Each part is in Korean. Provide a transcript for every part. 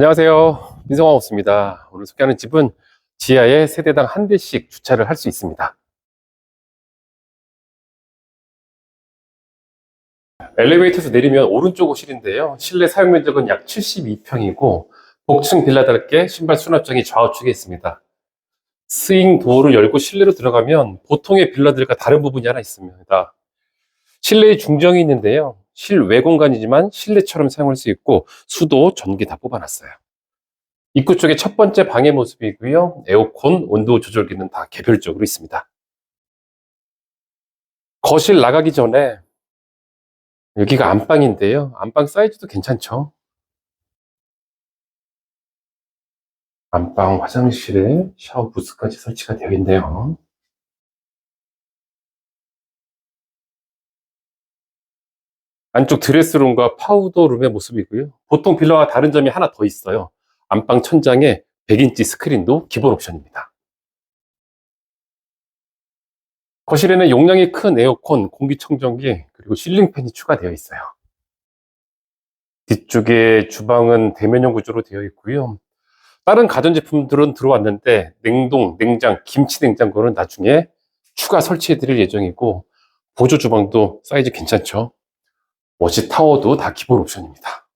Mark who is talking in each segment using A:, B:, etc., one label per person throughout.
A: 안녕하세요. 민성화호스입니다. 오늘 소개하는 집은 지하에 세대당 한 대씩 주차를 할 수 있습니다. 엘리베이터에서 내리면 오른쪽 호실인데요. 실내 사용 면적은 약 72평이고 복층 빌라답게 신발 수납장이 좌우측에 있습니다. 스윙 도어를 열고 실내로 들어가면 보통의 빌라들과 다른 부분이 하나 있습니다. 실내에 중정이 있는데요. 실외 공간이지만 실내처럼 사용할 수 있고 수도 전기 다 뽑아놨어요. 입구 쪽에 첫 번째 방의 모습이고요. 에어컨, 온도 조절기는 다 개별적으로 있습니다. 거실 나가기 전에 여기가 안방인데요. 안방 사이즈도 괜찮죠? 안방 화장실에 샤워 부스까지 설치가 되어 있네요. 안쪽 드레스룸과 파우더룸의 모습이고요. 보통 빌라와 다른 점이 하나 더 있어요. 안방 천장에 100인치 스크린도 기본 옵션입니다. 거실에는 용량이 큰 에어컨, 공기청정기, 그리고 실링팬이 추가되어 있어요. 뒤쪽에 주방은 대면형 구조로 되어 있고요. 다른 가전제품들은 들어왔는데 냉동, 냉장, 김치 냉장고는 나중에 추가 설치해 드릴 예정이고 보조 주방도 사이즈 괜찮죠? 워시 타워도 다 기본 옵션입니다.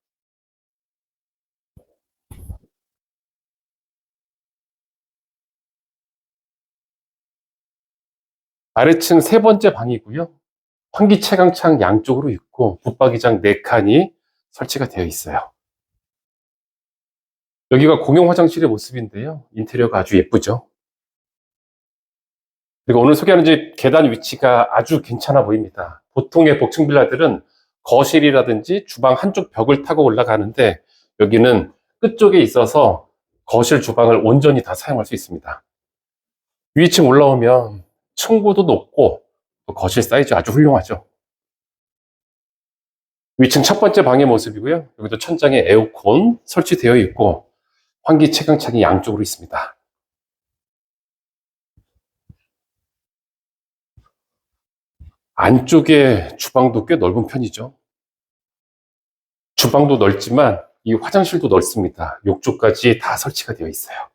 A: 아래층 세 번째 방이고요. 환기 채광창 양쪽으로 있고 붙박이장 4칸이 설치가 되어 있어요. 여기가 공용 화장실의 모습인데요. 인테리어가 아주 예쁘죠. 그리고 오늘 소개하는 집 계단 위치가 아주 괜찮아 보입니다. 보통의 복층 빌라들은 거실이라든지 주방 한쪽 벽을 타고 올라가는데 여기는 끝쪽에 있어서 거실 주방을 온전히 다 사용할 수 있습니다. 위층 올라오면 층고도 높고 또 거실 사이즈 아주 훌륭하죠. 위층 첫 번째 방의 모습이고요. 여기도 천장에 에어컨 설치되어 있고 환기 채광창이 양쪽으로 있습니다. 안쪽에 주방도 꽤 넓은 편이죠. 주방도 넓지만 이 화장실도 넓습니다. 욕조까지 다 설치가 되어 있어요.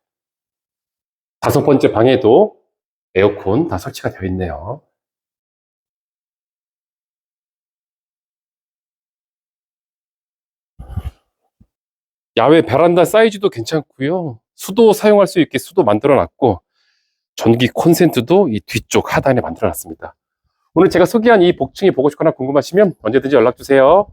A: 다섯 번째 방에도 에어컨 다 설치가 되어 있네요. 야외 베란다 사이즈도 괜찮고요. 수도 사용할 수 있게 수도 만들어 놨고 전기 콘센트도 이 뒤쪽 하단에 만들어 놨습니다. 오늘 제가 소개한 이 복층이 보고 싶거나 궁금하시면 언제든지 연락 주세요.